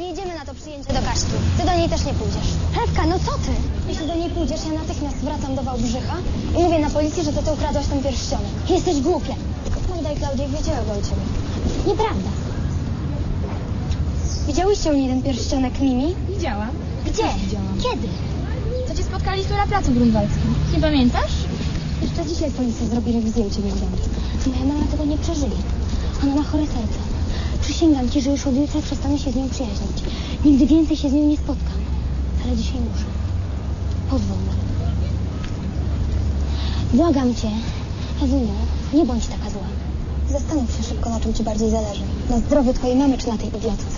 Nie idziemy na to przyjęcie do Kaśki. Ty do niej też nie pójdziesz. Ewka, no co ty? Jeśli do niej pójdziesz, ja natychmiast wracam do Wałbrzycha i mówię na policji, że to ty ukradłaś ten pierścionek. Jesteś głupia. Magda i Klaudia wiedziały go u ciebie. Nieprawda. Widziałyście u niej ten pierścionek Mimi? Widziałam. Gdzie? widziałam. Kiedy? To cię spotkaliśmy na placu grunwaldzkim. Nie pamiętasz? Jeszcze dzisiaj policja zrobi rewizję u ciebie w domu. Moja mama tego nie przeżyje. Ona ma chore serce. Przysięgam ci, że już od jutra przestanę się z nią przyjaźnić. Nigdy więcej się z nią nie spotkam. Ale dzisiaj muszę. Pozwól mi. Błagam cię, Ewuniu, nie bądź taka zła. Zastanów się szybko, na czym ci bardziej zależy. Na zdrowiu twojej mamy czy na tej idiotce.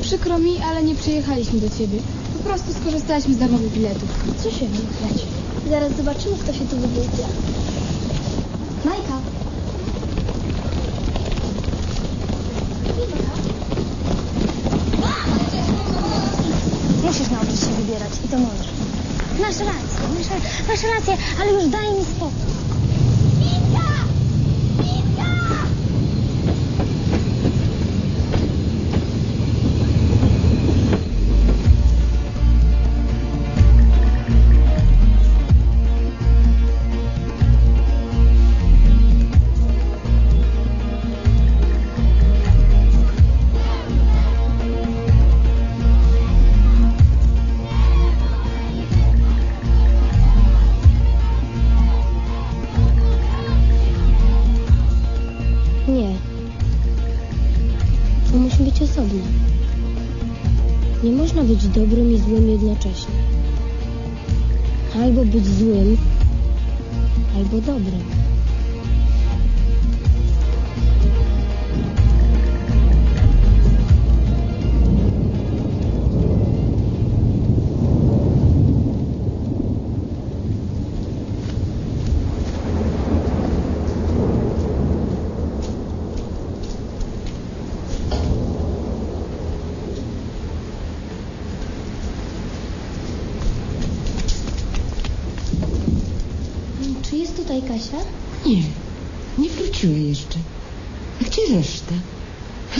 Przykro mi, ale nie przyjechaliśmy do ciebie. Po prostu skorzystaliśmy z darmowych biletów. Co się wykrać? Zaraz zobaczymy, kto się tu wygłupia. Majka. I to mądrze. Masz rację, masz, masz rację, ale już daj mi spokój. Być dobrym i złym jednocześnie. Albo być złym, albo dobrym. Tutaj Kasia? Nie, nie wróciła jeszcze. A gdzie reszta?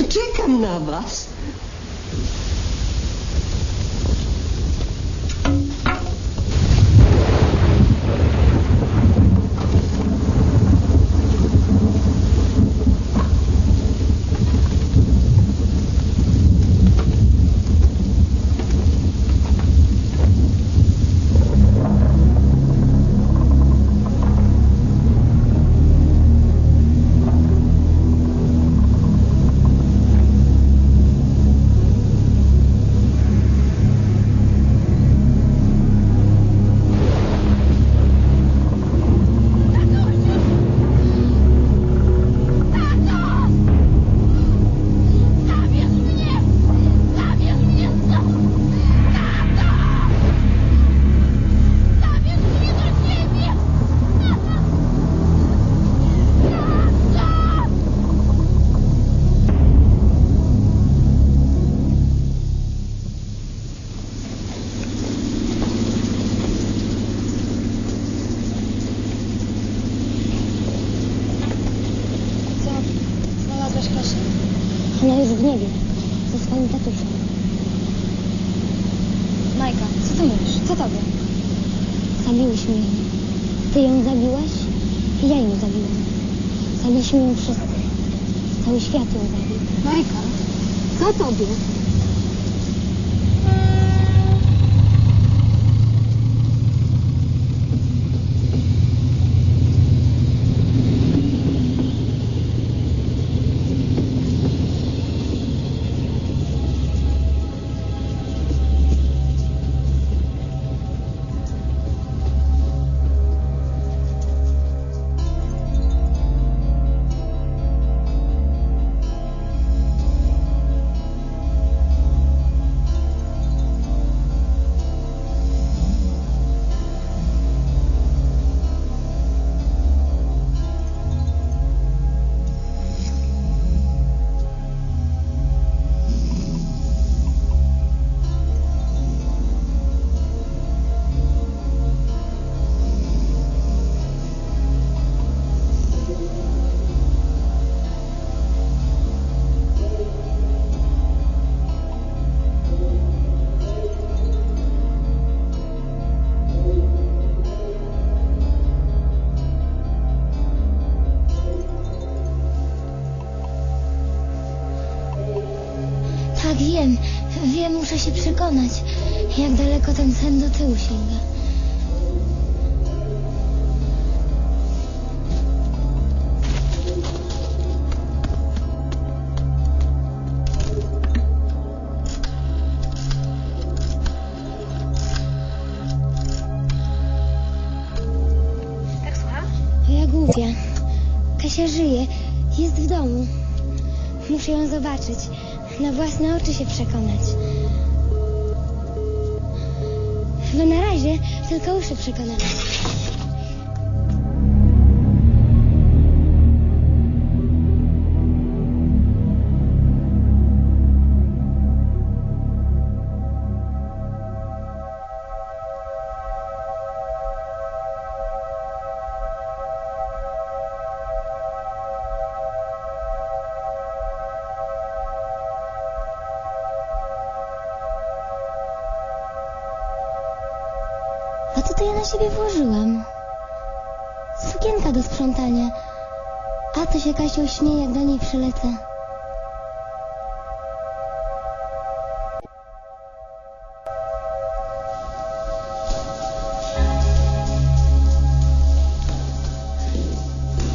Czekam na was. Ty ją zabiłaś i ja ją zabiłam. Zabiliśmy ją wszyscy. Cały świat ją zabił. Majka, co tobie? Tak, wiem. Wiem, muszę się przekonać, jak daleko ten sen do tyłu sięga. Tak słucham? Ja głupia. Kasia żyje. Jest w domu. Muszę ją zobaczyć. Na własne oczy się przekonać. Chyba na razie tylko uszy przekonać. Co to ja na siebie włożyłam? Sukienka do sprzątania. A to się Kasiu śmieje, jak do niej przylecę.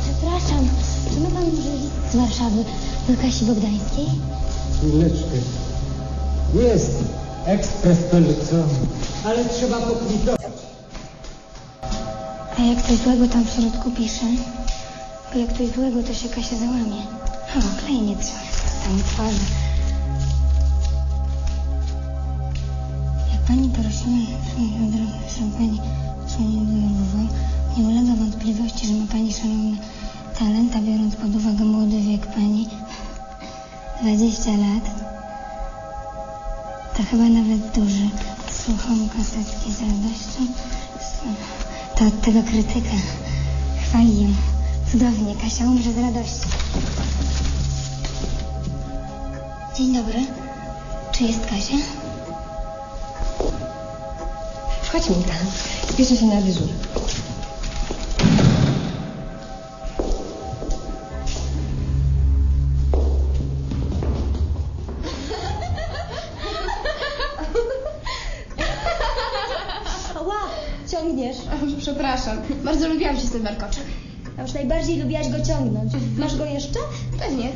Przepraszam, czy ma pan może z Warszawy do Kasi Bogdańskiej? Chwileczkę. Jest ekspres polecony, ale trzeba pokwitować. A jak coś złego tam w środku pisze? Bo jak coś złego, to się Kasia załamie. O, klej nie trzeba, zostanie twardy. Jak pani prosiła, proszę pani, szanowną nie ulega wątpliwości, że ma pani szanowny talent, a biorąc pod uwagę młody wiek pani, 20 lat, to chyba nawet duży. Słucham kasetki z radością. To od tego krytyka. Chwali ją. Cudownie, Kasia umrze z radości. Dzień dobry. Czy jest Kasia? Chodź, Minka. Spieszę się na dyżur. Ciągniesz. Przepraszam. Bardzo lubiłam się z tym warkoczem. A już najbardziej lubiłaś go ciągnąć. Masz go jeszcze? Pewnie.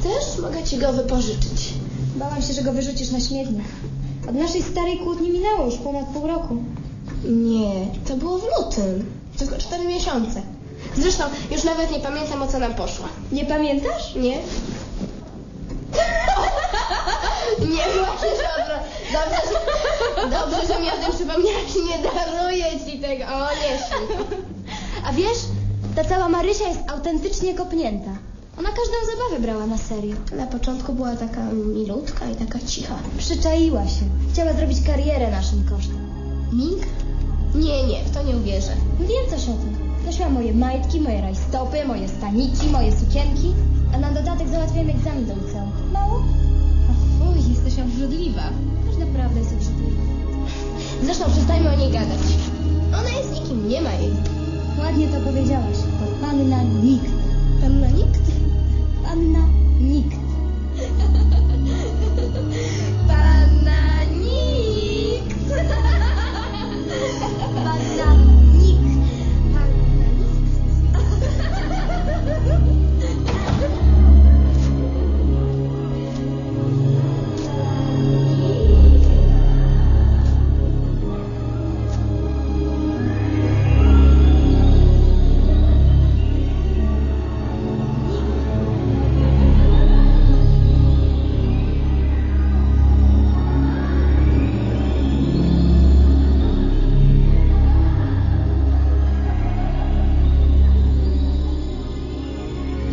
Chcesz? Mogę ci go wypożyczyć. Bałam się, że go wyrzucisz na śmietnik. Od naszej starej kłótni minęło już ponad pół roku. Nie, to było w lutym. Tylko cztery miesiące. Zresztą już nawet nie pamiętam o co nam poszło. Nie pamiętasz? Nie? Nie, właśnie, dobra. Dobrze, że, dobrze, że mi o tym przypomniałaś. Nie daruję ci tego. O, nie śmiej. A wiesz, ta cała Marysia jest autentycznie kopnięta. Ona każdą zabawę brała na serio. Na początku była taka milutka i taka cicha. Przyczaiła się. Chciała zrobić karierę naszym kosztem. Ming? Nie, nie, w to nie uwierzę. Wiem coś o tym. Nosiła moje majtki, moje rajstopy, moje stanici, moje sukienki, a na dodatek załatwiłem egzamin do liceum. Mało? Oj, jesteś obrzydliwa. Też naprawdę jest obrzydliwa. Zresztą przestańmy o niej gadać. Ona jest nikim, nie ma jej. Ładnie to powiedziałaś. To panna nikt. Panna nikt? Panna nikt. Pan...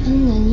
英文